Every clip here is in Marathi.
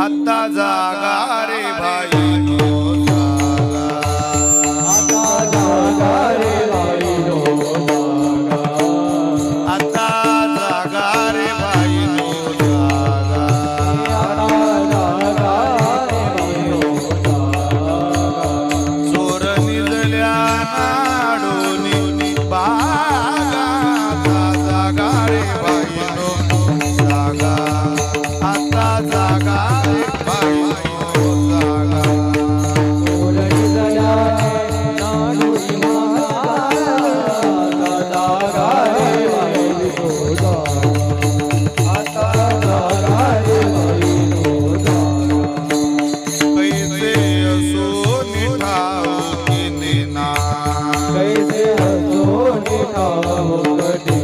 आत्ता जागा रे भाई. भवति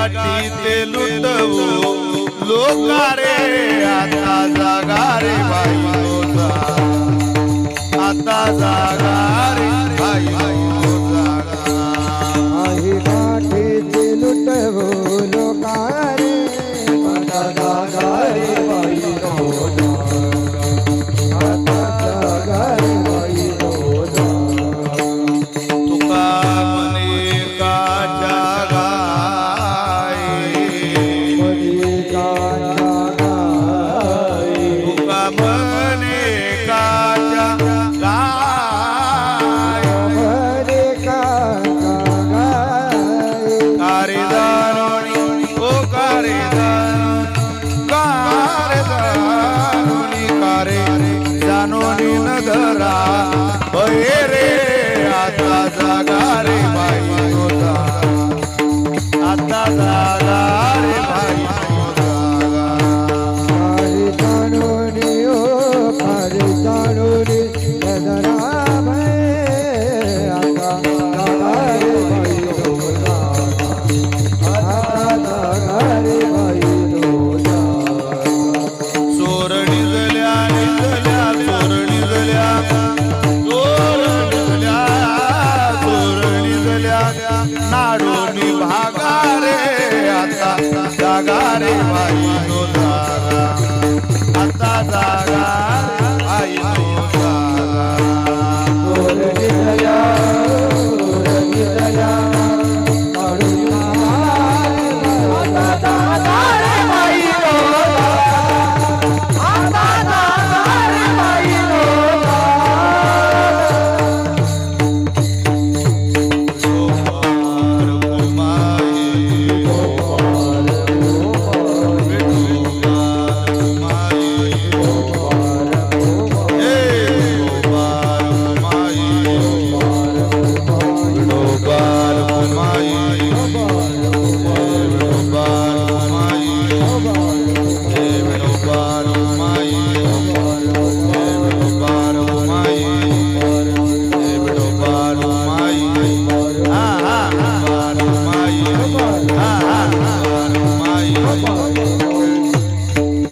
गाठी ते लुटवू. लोकारे आता जागा रे बाई आता जागा